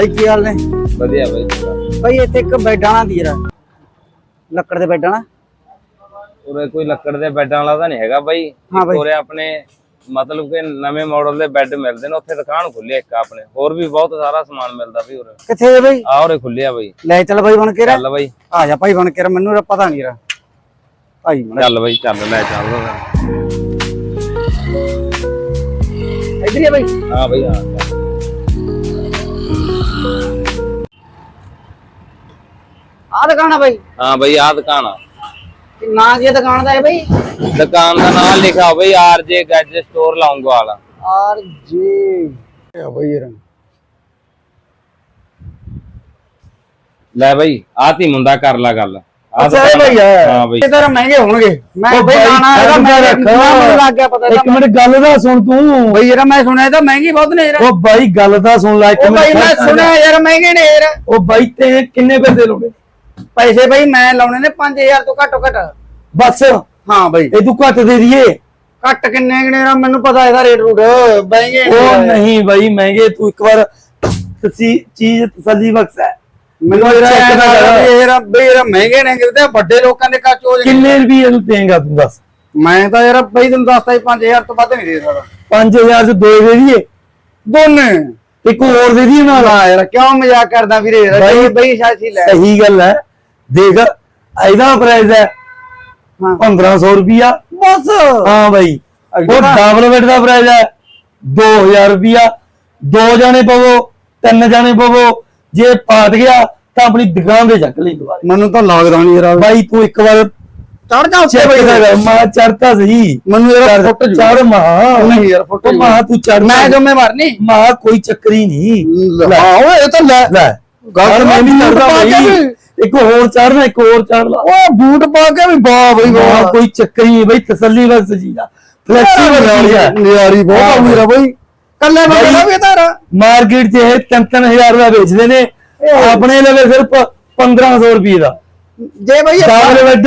ਬਾਈ ਕੀ ਹਾਲ ਨੇ? ਵਧੀਆ ਬਾਈ ਬਾਈ ਇੱਥੇ ਇੱਕ ਬੈਡਾਂ ਵਾਲਾ ਦੀ ਯਾਰ ਲੱਕੜ ਦੇ ਬੈਡਾਂ ਵਾਲਾ? ਉਰੇ ਕੋਈ ਲੱਕੜ ਦੇ ਬੈੱਡਾਂ ਵਾਲਾ ਤਾਂ ਨਹੀਂ ਹੈਗਾ ਬਾਈ। ਹਾਂ ਬਾਈ। ਉਰੇ ਆਪਣੇ ਮਤਲਬ ਕਿ ਨਵੇਂ ਮਾਡਲ ਦੇ ਬੈੱਡ ਮਿਲਦੇ ਨੇ ਉੱਥੇ ਦੁਕਾਨ ਖੁੱਲੀ ਇੱਕ ਆਪਣੇ। ਹੋਰ ਵੀ ਬਹੁਤ ਸਾਰਾ ਸਮਾਨ ਮਿਲਦਾ ਵੀ ਉਰੇ। ਕਿੱਥੇ ਹੈ ਬਾਈ? ਆ ਉਰੇ ਖੁੱਲੀ ਆ ਬਾਈ। ਲੈ ਚੱਲ ਬਾਈ ਬਣ ਕੇ ਰ। ਚੱਲ ਬਾਈ। ਆ ਜਾ ਭਾਈ ਬਣ ਕੇ ਰ ਮੈਨੂੰ ਰ ਪਤਾ ਨਹੀਂ ਰ। ਭਾਈ ਚੱਲ ਬਾਈ ਚੱਲ ਲੈ ਚੱਲ ਇੱਧਰ ਹੀ ਆ ਬਾਈ। ਹਾਂ ਬਾਈ ਹਾਂ। ਚੱਲ। ਆ ਦੁਕਾਨ ਆ ਬਾਈ। ਹਾਂ ਬਾਈ ਆ ਦੁਕਾਨ ਆ। ਨਾਂ ਕੀ ਦੁਕਾਨ ਦਾ ਹੈ ਬਾਈ? ਦੁਕਾਨ ਦਾ ਨਾਮ ਲਿਖਾ ਬਾਈ RJ gadget store Longowal R J ਆ ਬਾਈ ਯਾਰ ਲੈ ਬਾਈ ਆ ਤੀ ਮੁੰਡਾ ਕਰ ਲਾ ਗੱਲ। ਆਹ ਅੱਛਾ ਇਹ ਦੁਕਾਨ- ਹਾਂ ਬਾਈ। ਇਹ ਤਾਂ ਮਹਿੰਗੇ ਹੋਣਗੇ। ਮੈਂ ਉਹ ਬਾਈ ਬਾਈ ਨਾਣਾ ਇਹਦਾ ਖੜ ਮੈਂ ਜਾ ਰੱਖ। ਮੈਨੂੰ ਲੱਗ ਗਿਆ ਪਤਾ ਇੱਕ ਇਹਦਾ ਮਿੰਟ ਗੱਲ ਦਾ ਸੁਣ ਤੂੰ। ਬਾਈ ਯਾਰ ਮੈਂ ਸੁਣਿਆ ਇਹ ਤਾਂ ਮਹਿੰਗੀ ਬਹੁਤ ਨੇ ਯਾਰ। ਉਹ ਬਾਈ ਗੱਲ ਦਾ ਸੁਣ ਲੈ ਇੱਕ ਉਹ ਬਾਈ ਮਿੰਟ ਮੈਂ ਖੜ ਜਾ। ਸੁਣਿਆ ਯਾਰ ਮਹਿੰਗੇ ਨੇ ਯਾਰ। ਉਹ ਬਾਈ ਤੇ ਕਿੰਨੇ ਪੈਸੇ ਲੋਗੇ ਪੈਸੇ ਬਾਈ ਮੈਂ ਲਾਉਣੇ ਨੇ 5000 ਤੋਂ ਘੱਟੋ ਘੱਟ। ਬਸ। ਹਾਂ ਬਾਈ। ਇਹ ਤੂੰ ਘੱਟ ਦੇ ਦਈਏ। ਘੱਟ ਕਿੰਨੇ ਕਿਨੇ ਯਾਰ ਮੈਨੂੰ ਪਤਾ ਇਹਦਾ ਰੇਟ ਰੂਟ। ਮਹਿੰਗੇ ਉਹ। ਨਹੀਂ ਬਾਈ ਮਹਿੰਗੇ ਤੂੰ ਇੱਕ ਵਾਰ ਤੁਸੀਂ ਚੀਜ਼ ਤਸੱਲੀ ਬਖਸ਼ ਹੈ। ਮੈਨੂੰ। ਵੀ ਯਾਰ ਬਈ ਯਾਰ ਮਹਿੰਗੇ ਨੇ ਕਿਤੇ ਵੱਡੇ ਲੋਕਾਂ ਦੇ ਕੱਚ ਹੋ ਜਾਣਗੇ। ਕਿੰਨੇ ਰੁਪਏ ਨੂੰ ਦੇਂਗਾ ਤੂੰ ਦੱਸ? ਮੈਂ ਤਾਂ ਯਾਰ ਬਈ ਤੈਨੂੰ ਦੱਸਤਾ ਹੀ 5000 ਤੋਂ ਵੱਧ ਨਹੀਂ ਦੇ ਸਕਦਾ। 5000 ਚ ਦੋ ਦੇ ਦਈਏ। ਦੋਨੇ। ਇੱਕ ਹੋਰ ਦੇ ਦਈਏ ਨਾਲ। ਨਾ ਯਾਰ ਕਿਉਂ ਮਜ਼ਾਕ ਕਰਦਾ ਵੀਰੇ? ਬਾਈ- ਬਈ ਲੈ ਸਹੀ ਗੱਲ ਹੈ। ਦੇਖ ਇਹਦਾ ਪ੍ਰਾਈਸ ਹੈ ਹਾਂ। 1500 ਰੁਪਿਆ ਬਸ। ਹਾਂ ਬਾਈ। ਉਹ। ਡਬਲ ਬੈੱਡ ਦਾ ਪ੍ਰਾਈਸ ਹੈ 2000 ਰੁਪਿਆ ਦੋ ਜਾਣੇ ਪਵੋ ਤਿੰਨ ਜਾਣੇ ਪਵੋ। ਜੇ ਪਾਟ ਗਿਆ ਤਾਂ ਆਪਣੀ ਦੁਕਾਨ ਤੇ ਚੱਕ ਲਈ ਦੁਬਾਰਾ। ਮੈਨੂੰ ਤਾਂ ਲੱਗਦਾ ਨਹੀਂ ਯਾਰ। ਬਾਈ ਤੂੰ ਇੱਕ ਵਾਰ ਚੜ ਜਾ ਉੱਤੇ ਕਰ ਮਾ ਚੜਤਾ ਸਹੀ। ਮੈਨੂੰ ਯਾਰ ਫੁੱਟ ਚੜ ਮਾ ਨਹੀਂ ਯਾਰ ਫੁੱਟ ਮਾ ਤੂੰ ਚੜ ਮੈਂ ਜ਼ਿੰਮੇਵਾਰ ਨਹੀਂ। ਮਾ ਕੋਈ ਚੱਕਰੀ ਨਹੀਂ। ਲੈ। ਹਾਂ ਓਏ ਇਹ ਤਾਂ ਲੈ। ਲੈ। ਗੱਲ ਮੈਂ ਵੀ ਕਰਦਾ ਬਾਈ। ਇੱਕ ਹੋਰ ਚੜਨਾ ਇੱਕ ਹੋਰ ਚੜ ਲਾ ਓਏ ਬੂਟ ਪਾ ਕੇ ਵੀ ਵਾਹ ਬਈ ਵਾਹ। ਕੋਈ ਚੱਕਰੀ ਨਹੀਂ ਬਾਈ ਤਸੱਲੀ ਬਖਸ਼ ਜੀ ਦਾ ਫਲੈਕਸੀਬਲ ਹੈ ਨਿਆਰੀ ਬਹੁਤ ਹਾਂ ਆ ਮੇਰਾ ਬਈ। ਕੱਲੇ ਬੰਦੇ ਦਾ ਵੀ ਤਾਰਾ ਮਾਰਕੀਟ 'ਚ ਇਹ 3-3000 ਦਾ ਵੇਚਦੇ ਨੇ। ਆਪਣੇ ਲਵੇ ਸਿਰਫ 1500 ਰੁਪਏ ਦਾ। ਜੇ ਬਈ ਡਬਲ ਬੈੱਡ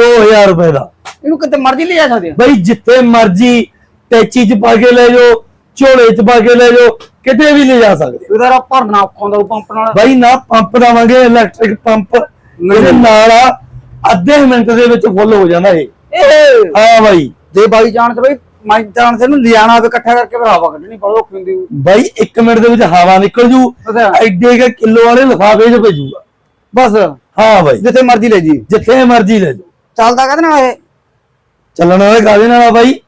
2000 ਰੁਪਏ ਦਾ। ਇਹਨੂੰ ਕਿਤੇ ਮਰਜ਼ੀ ਲੈ ਜਾ ਸਕਦੇ ਬਈ ਜਿੱਥੇ ਮਰਜ਼ੀ ਟੈਚੀ 'ਚ ਪਾ ਕੇ ਲੈ ਜਾਓ। ਝੋਲੇ 'ਚ ਪਾ ਕੇ ਲੈ ਜਾਓ ਕਿਤੇ ਵੀ ਲੈ ਜਾ ਸਕਦੇ। ਇਹਦਾ ਰਾ ਭਰਨਾ ਔਖਾ ਹੁੰਦਾ ਪੰਪ ਨਾਲ। ਬਾਈ ਨਾ ਪੰਪ ਦਵਾਂਗੇ ਇਲੈਕਟ੍ਰਿਕ ਪੰਪ। ਇਹਦੇ ਨਾਲ ਆ ਅੱਧੇ ਮਿੰਟ ਦੇ ਵਿੱਚ ਫੁੱਲ ਹੋ ਜਾਂਦਾ ਇਹ। ਹਾਂ ਬਾਈ। ਜੇ ਬਾਈ ਜਾਣ ਤੇ ਬਈ ਮੈਂ ਜਾਣ ਤੇ ਨੂੰ ਲਿਆਣਾ ਹੋਵੇ ਇਕੱਠਾ ਕਰਕੇ ਹਵਾ ਕੱਢਣੀ ਬਹੁਤ ਔਖੀ ਹੁੰਦੀ। ਬਾਈ 1 ਮਿੰਟ ਦੇ ਵਿੱਚ ਹਵਾ ਨਿਕਲ ਜੂ। ਐਡੇ ਕੇ ਕਿਲੋ ਵਾਲੇ ਲਿਫਾਫੇ 'ਚ ਭੇਜੂਗਾ। ਬਸ। ਹਾਂ ਬਾਈ। ਜਿੱਥੇ ਮਰਜ਼ੀ ਲੈ ਜੀ। ਜਿੱਥੇ ਮਰਜ਼ੀ ਲੈ ਜਾਓ। ਚੱਲਦਾ ਕਹਦੇ ਨਾਲ ਇਹ? ਚੱਲਣ ਵਾਲੇ ਕਾਹਦੇ ਨਾਲ ਆ ਬਾਈ?